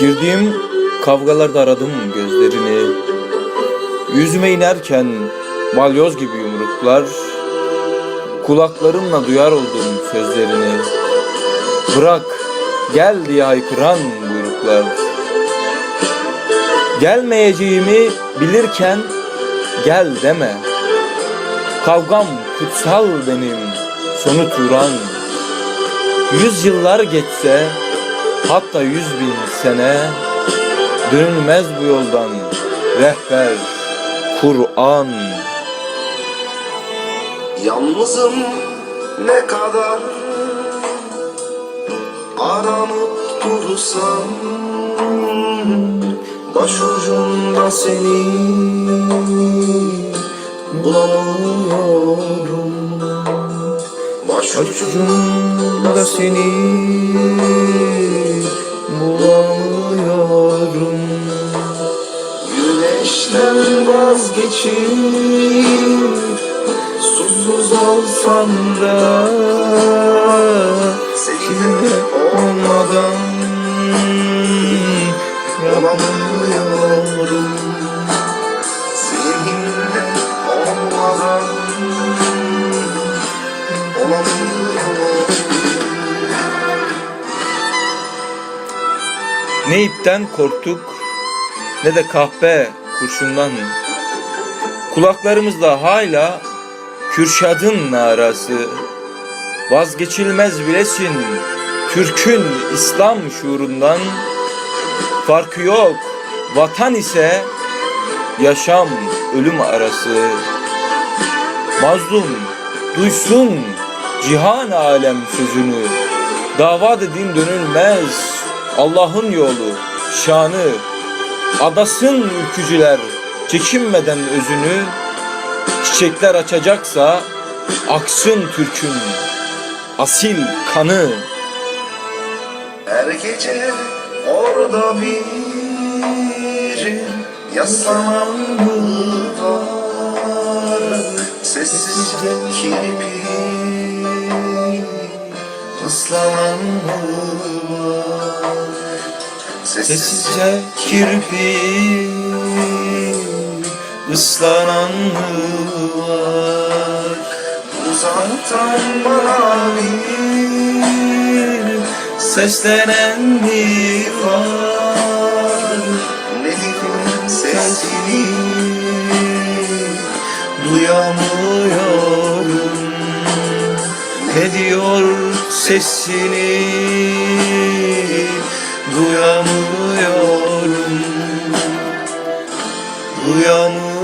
Girdiğim kavgalarda aradım gözlerini. Yüzüme inerken balyoz gibi yumruklar. Kulaklarımla duyar oldum sözlerini. Bırak gel diye haykıran buyruklar. Gelmeyeceğimi bilirken gel deme. Kavgam kutsal benim sonu Turan. Yüz yıllar geçse hatta yüz bin sene dönülmez bu yoldan rehber Kur'an. Yalnızım ne kadar aranıp dursam Başucumda seni bulamıyorum Başucumda seni Güneşten vazgeçip Susuz olsam da Seninle olmadan Olamıyorum Seninle olmadan Olamıyorum Ne ipten korktuk ne de kahpe kurşundan. Kulaklarımızda hala Kürşad'ın narası. Vazgeçilmez bilesin Türk'ün İslam şuurundan. Farkı yok vatan ise yaşam ölüm arası. Mazlum duysun cihan alem sözünü. Dava dediğin dönülmez Allah'ın yolu, şanı. Adasın ülkücüler çekinmeden özünü. Çiçekler açacaksa aksın Türk'ün asil kanı. Her gece orada bir yaslanan var Sessizce kirpi ıslanan var Sessizce kirpi ıslanan mı var? Uzaktan bana bir Seslenen mi var? Nedim sesini Duyamıyorum Ne diyor sesini Tanrı